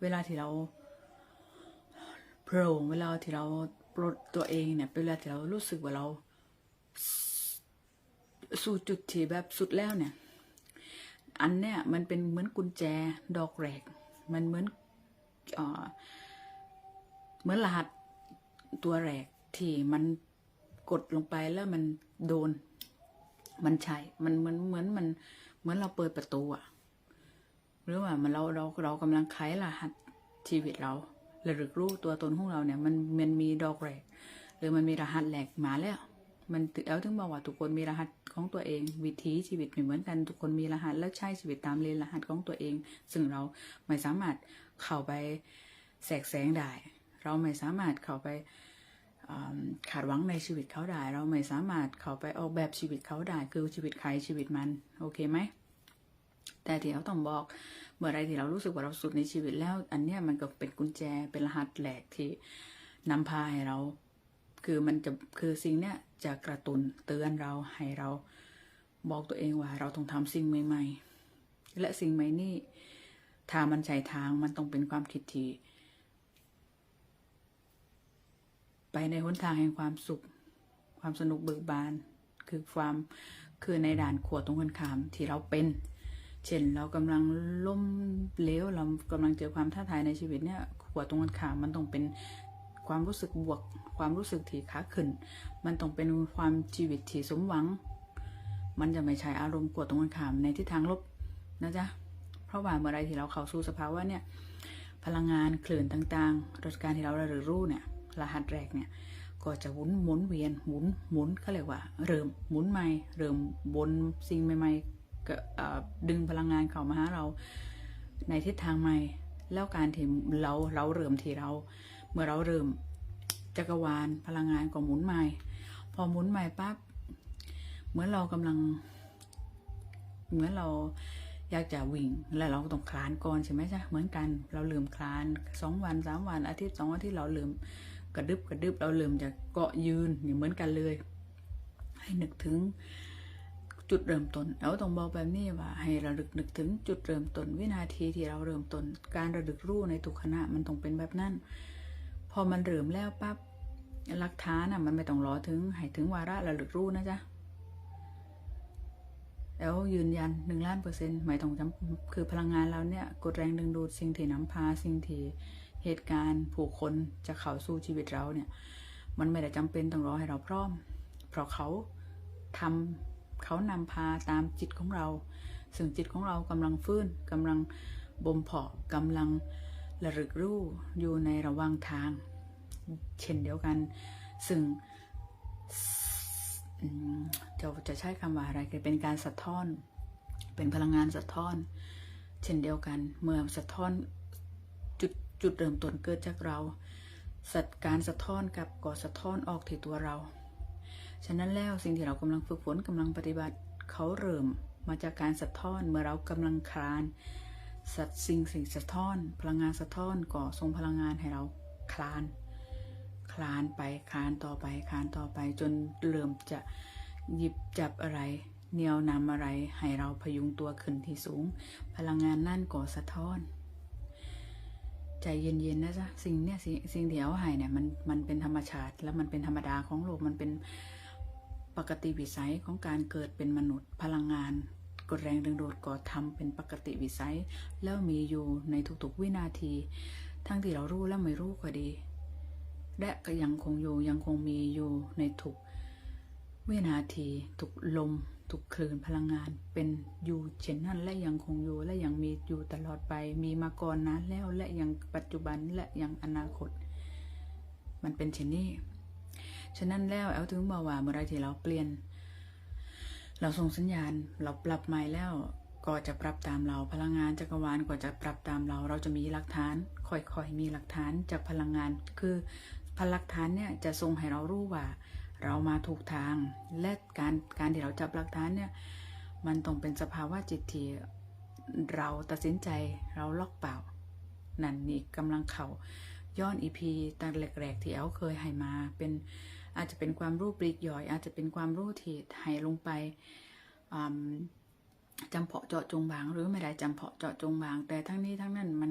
เวลาที่เราโปร่งเวลาที่เราปลดตัวเองเนี่ยเวลาที่เรารู้สึกว่าเรา สู่จุดที่แบบสุดแล้วเนี่ย อันเนี้ยมันเป็นเหมือนกุญแจดอกแรก มันเหมือนเออเหมือนรหัสตัวแรกที่มันกดลงไปแล้วมันโดน มันใช่ มันเหมือนเหมือนมัน เหมือนเราเปิดประตูอะ หรือว่ามันเราเราเรากำลังไขรหัสชีวิตเราระลึกรู้ตัวตนของเราเนี่ย มันมันมีดอกแรกหรือมันมีรหัสแหลกมาแล้ว มันเอาถึงบอกว่าทุกคนมีรหัสของตัวเอง วิถีชีวิตไม่เหมือนกันทุกคนมีรหัสและใช้ชีวิตตามเลนรหัสของตัวเอง ซึ่งเราไม่สามารถเข้าไปแสกแสงได้ เราไม่สามารถเข้าไปขาดหวังในชีวิตเขาได้ เราไม่สามารถเข้าไปออกแบบชีวิตเขาได้คือชีวิตใครชีวิตมัน โอเคไหม แต่ที่เราต้องบอกเมื่อไรที่เรารู้สึกว่าเราสุดในชีวิตแล้ว อันเนี้ยมันก็เป็นกุญแจเป็นรหัสแหลกที่นำพาให้เรา คือมันจะคือสิ่งเนี้ยจะกระตุนเตือนเราให้เราบอกตัวเองว่า เราต้องทำสิ่งใหม่ ๆ และสิ่งใหม่นี่ถ้ามันใช่ทางมันต้องเป็นความคิดที่ไปในหนทางแห่งความสุข ความสนุกเบิกบาน คือความคือในด่านขวดตรงกันข้ามที่เราเป็น เช่นเรากำลังล้มเหลวเรากำลังเจอความท้าทายในชีวิตเนี่ยขวดตรงกันข้ามมันต้องเป็นความรู้สึกบวก ความรู้สึกที่ขาขึ้น มันต้องเป็นความชีวิตที่สมหวัง มันจะไม่ใช่อารมณ์กวดตรงกันข้ามในทิศทางลบนะจ๊ะเพราะว่าเมื่อไรที่เราเข้าสู่สภาวะเนี่ยพลังงานคลื่นต่างๆรสการที่เราระลึกรู้เนี่ยรหัสแรกเนี่ยก็จะหมุนหมุนเวียนหมุนหมุนเขาเรียกว่า เริ่มหมุนใหม่ เริ่มบนสิ่งใหม่ๆ ดึงพลังงานเข้ามาหาเราในทิศทางใหม่ แล้วการที่เราเราเริ่มที่เรา เมื่อเราเริ่มจักรวาลพลังงานก็หมุนใหม่ พอหมุนใหม่ปั๊บเหมือนเรากำลัง เหมือนเราอยากจะวิ่งแล้วเราต้องคลานก่อนใช่ไหมจ๊ะเหมือนกัน เราลืมคลานสองวันสามวันอาทิตย์สองอาทิตย์เราลืมกระดึบกระดึบเราลืมจะเกาะยืนนี่างเหมือนกันเลย ให้นึกถึง จุดเริ่มต้นเราต้องบอกแบบนี้ว่า ให้ระลึกนึกถึงจุดเริ่มต้นวินาทีที่เราเริ่มต้น การระลึกรู้ในทุกขณะมันต้องเป็นแบบนั้น พอมันเริ่มแล้วปั๊บหลักฐานอะมันไม่ต้องรอถึง ให้ถึงวาระระลึกรู้นะจ๊ะแล้วยืนยันหนึ่งล้านเปอร์เซ็นต์หมายถึงจำคือพลังงานเราเนี่ยกดแรงดึงดูดสิ่งที่นำพาสิ่งที่เหตุการณ์ผู้คนจะเข้าสู่ชีวิตเราเนี่ย มันไม่ได้จำเป็นต้องรอให้เราพร้อม เพราะเขาทำ เขานำพาตามจิตของเรา ซึ่งจิตของเรากำลังฟื้นกำลังบ่มเพาะกำลังระลึกรู้อยู่ในระหว่างทาง เช่นเดียวกัน ซึ่งจะจะใช้คำว่าอะไรคือเป็นการสะท้อน เป็นพลังงานสะท้อน เช่นเดียวกัน เมื่อสะท้อนจุดจุดเริ่มต้นเกิดจากเราสัตว์การสะท้อนกับก่อสะท้อนออกที่ตัวเรา ฉะนั้นแล้วสิ่งที่เรากำลังฝึกฝนกำลังปฏิบัติเขาเริ่มมาจากการสะท้อนเมื่อเรากำลังคลาน สัตว์สิ่งสิ่งสะท้อน พลังงานสะท้อนก่อส่งพลังงานให้เราคลาน คลานไปคลานต่อไปคลานต่อไปจนเริ่มจะหยิบจับอะไรเหนียวนำอะไรให้เราพยุงตัวขึ้นที่สูง พลังงานนั่นก่อสะท้อน ใจเย็นๆนะจ๊ะสิ่งเนี้ยสิ่งสิ่งที่เอาให้เนี่ยมันมันเป็นธรรมชาติ แล้วมันเป็นธรรมดาของโลกมันเป็น ปกติวิสัยของการเกิดเป็นมนุษย์พลังงานกดแรงดึงดูดก่อทำเป็นปกติวิสัย แล้วมีอยู่ในทุกๆวินาที ทั้งที่เรารู้และไม่รู้ก็ดี และก็ยังคงอยู่ยังคงมีอยู่ในทุกวินาทีทุกลมทุกคลื่นพลังงานเป็นอยู่เช่นนั้นและยังคงอยู่และยังมีอยู่ตลอดไป มีมาก่อนนานแล้วและยังปัจจุบันและยังอนาคต มันเป็นเช่นนี้ ฉะนั้นแล้วแอลถึงบอกว่าเมื่อไรที่เราเปลี่ยน เราส่งสัญญาณเราปรับใหม่แล้วก็จะปรับตามเราพลังงานจักรวาลก็จะปรับตามเรา เราจะมีหลักฐานค่อยๆมีหลักฐานจากพลังงาน คือพลักฐานเนี่ยจะส่งให้เรารู้ว่า เรามาถูกทาง และการการที่เราจับหลักฐานเนี่ยมันต้องเป็นสภาวะจิตที่เราตัดสินใจเราล็อกเปล่า นั่นนี่กำลังเข่าย้อนอีพีตั้งแรกๆที่แอลเคยให้มาเป็น อาจจะเป็นความรู้ปลีกย่อย อาจจะเป็นความรู้ที่ไห้ลงไปจำเพาะเจาะจงบาง หรือไม่ได้จำเพาะเจาะจงบาง แต่ทั้งนี้ทั้งนั้นมัน